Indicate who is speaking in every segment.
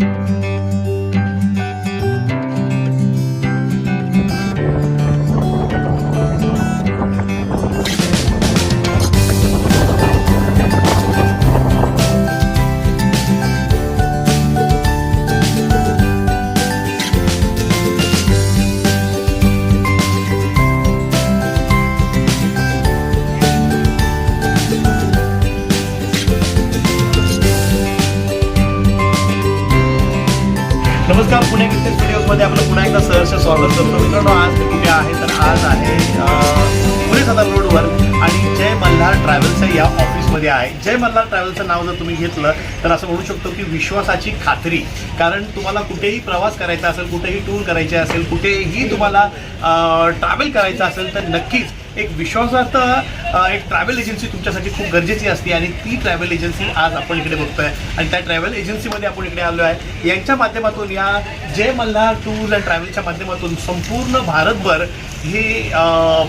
Speaker 1: thank you नमस्कार Pune cricket स्टुडिओमध्ये आपलं पुन्हा एकदा सहर्ष स्वागत करतो. मित्रांनो आज मी कुठे आहे तर आज आहे पुणे सदर रोडवर आणि जय मल्हार ट्रॅव्हल्सच्या या ऑफिसमध्ये आहे. जय मल्हार ट्रॅव्हल्सचं नाव जर तुम्ही घेतलं तर असं म्हणू शकतो की विश्वासाची खात्री. कारण तुम्हाला कुठेही प्रवास करायचा असेल कुठेही टूर करायचे असेल कुठेही तुम्हाला ट्रॅव्हल करायचं असेल तर नक्कीच एक विश्वासार्थ एक ट्रॅव्हल एजन्सी तुमच्यासाठी खूप गरजेची असते आणि ती ट्रॅव्हल एजन्सी आज आपण इकडे बघतोय. आणि त्या ट्रॅव्हल एजन्सीमध्ये आपण इकडे आलो आहे यांच्या माध्यमातून या जय मल्हार टूर्स अँड ट्रॅव्हलच्या माध्यमातून संपूर्ण भारतभर हे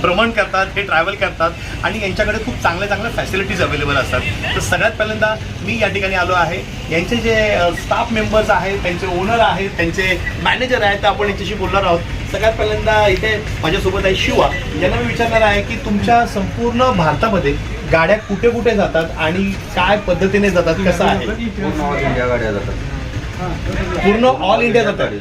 Speaker 1: भ्रमण करतात हे ट्रॅव्हल करतात आणि यांच्याकडे खूप चांगल्या चांगल्या फॅसिलिटीज अवेलेबल असतात. तर सगळ्यात पहिल्यांदा मी या ठिकाणी आलो आहे. यांचे जे स्टाफ मेंबर्स आहेत त्यांचे ओनर आहेत त्यांचे मॅनेजर आहेत तर आपण यांच्याशी बोलणार आहोत. सगळ्यात पहिल्यांदा इथे माझ्यासोबत आहे शिवा. यांना मी विचारणार आहे की तुमच्या संपूर्ण भारतामध्ये गाड्या कुठे कुठे जातात आणि काय पद्धतीने जातात? कसं आहे?
Speaker 2: पूर्ण ऑल इंडिया गाड्या जातात.
Speaker 1: पूर्ण ऑल इंडिया जातात?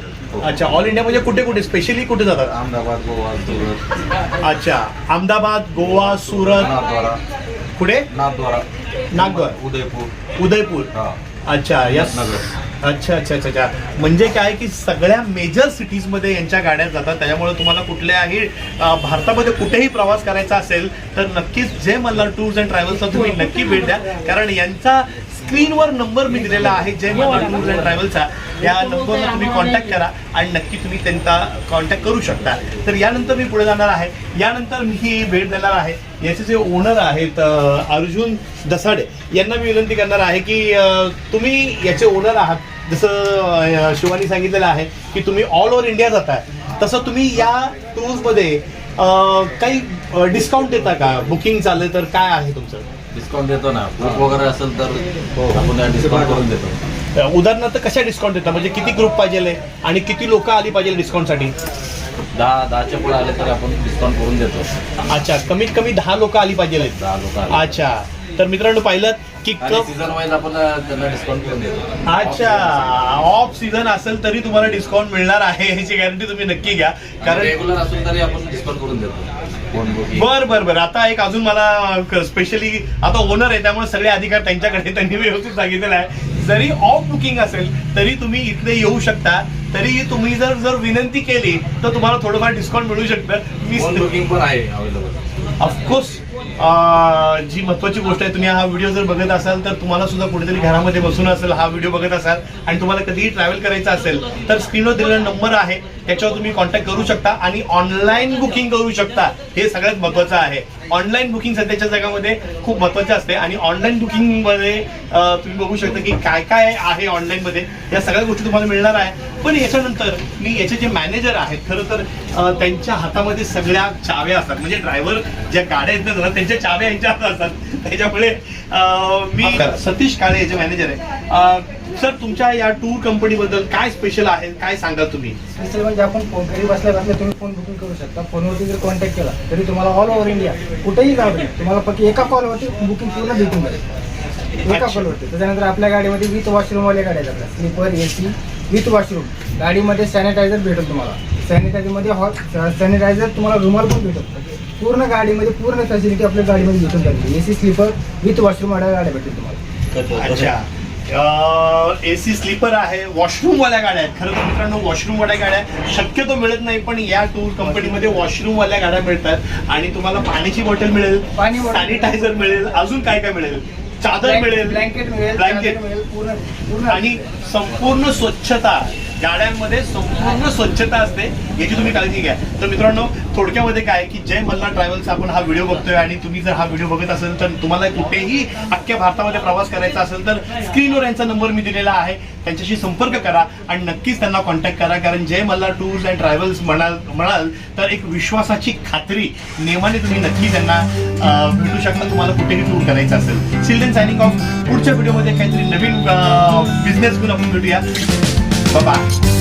Speaker 1: अच्छा ऑल इंडिया म्हणजे कुठे कुठे? स्पेशली कुठे जातात?
Speaker 2: अहमदाबाद गोवा सुरत.
Speaker 1: अच्छा अहमदाबाद गोवा सुरत. कुठे?
Speaker 2: नाथद्वारा
Speaker 1: नागपूर
Speaker 2: उदयपूर.
Speaker 1: उदयपूर. अच्छा यस
Speaker 2: नगर.
Speaker 1: अच्छा अच्छा अच्छा अच्छा. म्हणजे काय की सगळ्या मेजर सिटीजमध्ये यांच्या गाड्या जातात. त्याच्यामुळे तुम्हाला कुठल्याही भारतामध्ये कुठेही प्रवास करायचा असेल तर नक्कीच जय मल्हार टूर्स अँड ट्रॅव्हल्सला तुम्ही नक्की भेट द्या. कारण यांचा स्क्रीनवर नंबर मी दिलेला आहे जय मल्हार टूर्स अँड ट्रॅव्हल्सचा या नंबरला तुम्ही कॉन्टॅक्ट करा आणि नक्की तुम्ही त्यांचा कॉन्टॅक्ट करू शकता. तर यानंतर मी पुढे जाणार आहे. यानंतर मी ही भेट देणार आहे. याचे जे ओनर आहेत अर्जुन दसाडे यांना मी विनंती करणार आहे की तुम्ही याचे ओनर आहात. जसं शिवानी सांगितलेलं आहे की तुम्ही ऑल ओव्हर इंडिया जाताय. तसं तुम्ही या टूर्समध्ये काही डिस्काउंट देता का? बुकिंग चाललं तर काय आहे तुमचं?
Speaker 2: डिस्काउंट देतो ना. ग्रुप वगैरे असेल तर आपण डिस्काउंट करून देतो.
Speaker 1: उदाहरणार्थ कशा डिस्काउंट देता? म्हणजे किती ग्रुप पाहिजे आणि किती लोक आली पाहिजे डिस्काउंटसाठी
Speaker 2: दहा दहाच्या पुढे आले तर आपण डिस्काउंट करून देतो.
Speaker 1: अच्छा कमीत कमी दहा लोक आली पाहिजे
Speaker 2: दहा लोक
Speaker 1: अच्छा. तर मित्रांनो पाहिलं की कप
Speaker 2: सीझन वाईज आपण त्यांना डिस्काउंट करून देतो.
Speaker 1: अच्छा. ऑफ सीझन असेल तरी तुम्हाला डिस्काउंट मिळणार आहे ह्याची गॅरंटी तुम्ही नक्की घ्या.
Speaker 2: कारण रेग्युलर असेल तरी आपण डिस्काउंट करून देतो.
Speaker 1: बर बर बर. आता एक अजून मला स्पेशली आता ओनर आहे त्यामुळे सगळे अधिकार त्यांच्याकडे त्यांनी व्यवस्थित सांगितलेलं आहे. जरी ऑफ बुकिंग असेल तरी तुम्ही इकडे येऊ शकता. तरी तुम्ही जर जर विनंती केली तर तुम्हाला थोडंफार डिस्काउंट मिळू शकतं. मी
Speaker 2: बुकिंग पण आहे अवेलेबल
Speaker 1: ऑफकोर्स जी महत्वाची गोष्ट आहे तुम्ही हा व्हिडिओ जर बघत असाल तर तुम्हाला सुद्धा कुठेतरी घरामध्ये बसून असेल हा व्हिडिओ बघत असाल. आणि तुम्हाला कधीही ट्रॅव्हल करायचं असेल तर स्क्रीनवर दिलेला नंबर आहे. त्याच्यावर तुम्ही कॉन्टॅक्ट करू शकता आणि ऑनलाईन बुकिंग करू शकता. हे सगळ्यात महत्वाचं आहे. ऑनलाईन बुकिंग सध्याच्या जगामध्ये खूप महत्वाचं असते. आणि ऑनलाईन बुकिंगमध्ये तुम्ही बघू शकता की काय काय आहे ऑनलाईनमध्ये या सगळ्या गोष्टी तुम्हाला मिळणार आहे. पण याच्यानंतर मी याचे जे मॅनेजर आहेत खरं तर त्यांच्या हातामध्ये सगळ्या चाव्या असतात. म्हणजे ड्रायव्हर ज्या गाड्या आहेत ना त्यांच्या चाव्या यांच्या हातात असतात. त्याच्यामुळे अं, मी सतीश काळे याचे मॅनेजर आहे. सर तुमच्या या टूर कंपनी बद्दल काय स्पेशल आहे? काय सांगाल तुम्ही?
Speaker 3: स्पेशल म्हणजे आपण फोन घरी बसल्या बसल्या तुम्ही फोन बुकिंग करू शकता. फोनवरती जर कॉन्टॅक्ट केला तरी तुम्हाला ऑल ओव्हर इंडिया कुठेही जाऊ दे. तुम्हाला फक्त एका कॉलवरती बुकिंग पूर्ण भेटून जाईल. एका. कॉलवरती त्याच्यानंतर आपल्या गाडीमध्ये विथ वॉशरूमवाल्या गाड्या जातात sleeper A C with washroom. गाडीमध्ये सॅनिटायझर भेटेल तुम्हाला. सॅनिटायझरमध्ये हॉट सॅनिटायझर तुम्हाला रुमाल पण भेटेल. पूर्ण गाडीमध्ये पूर्ण फॅसिलिटी आपल्या गाडीमध्ये भेटून जाईल. A C sleeper with washroom वाल्या गाड्या भेटेल तुम्हाला.
Speaker 1: अच्छा. ए सी स्लीपर आहे. वॉशरूम वाल्या गाड्या आहेत. खरं तर मित्रांनो वॉशरूम वाल्या गाड्या शक्यतो मिळत नाही पण या टूर कंपनीमध्ये वॉशरूम वाल्या गाड्या मिळतात. आणि तुम्हाला पाण्याची बॉटल मिळेल. सॅनिटायझर मिळेल. अजून काय काय मिळेल? चादर मिळेल
Speaker 3: ब्लँकेट मिळेल
Speaker 1: ब्लँकेट.
Speaker 3: मिळेल पूर्ण.
Speaker 1: आणि संपूर्ण स्वच्छता गाड्यांमध्ये संपूर्ण स्वच्छता असते याची तुम्ही काळजी घ्या. तर मित्रांनो थोडक्यामध्ये काय की जय मल्हार ट्रॅव्हल्सचा आपण हा व्हिडिओ बघतोय आणि तुम्ही जर हा व्हिडिओ बघत असेल तर तुम्हाला कुठेही अख्ख्या भारतामध्ये प्रवास करायचा असेल तर स्क्रीनवर यांचा नंबर मी दिलेला आहे. त्यांच्याशी संपर्क करा आणि नक्कीच त्यांना कॉन्टॅक्ट करा. कारण Jai Malhar tours and travels म्हणाल म्हणाल तर एक विश्वासाची खात्री नेमाने तुम्ही नक्की त्यांना भेटू शकता. तुम्हाला कुठेही टूर करायचं असेल. चिल्ड्रन सायनिंग ऑफ पुढच्या व्हिडिओमध्ये काहीतरी नवीन बिझनेस घेऊन आपण भेटूया. 老板